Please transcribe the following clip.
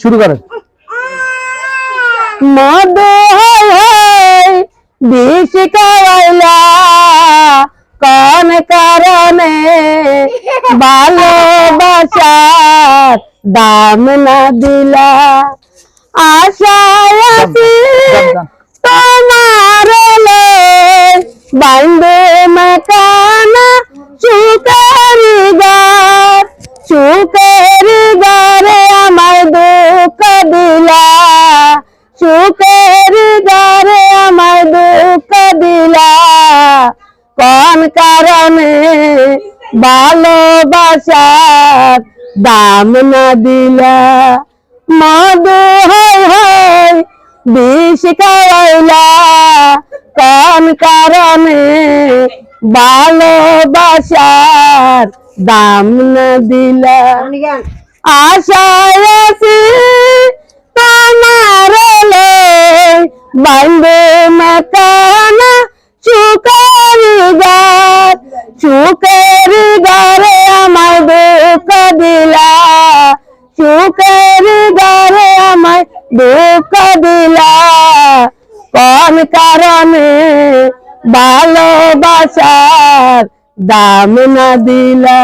শুরু করেন বিষ খাওয়াইলা কোন কারণে ভালোবাসার দাম না দিলা আশায় আছি। তোমার বান্ধে মাকানা সুখের কোন কারণে ভালোবাসার দাম না দিলা। মধু হয় হয় বিষ খাওয়াইলা। কোন কারণে ভালোবাসার দাম না দিলা। আশায় আছি তোমার বান্ধে মাকানা সুখের গারে আমার দুঃখ দিলা কোন কারণে ভালোবাসার দাম না দিলা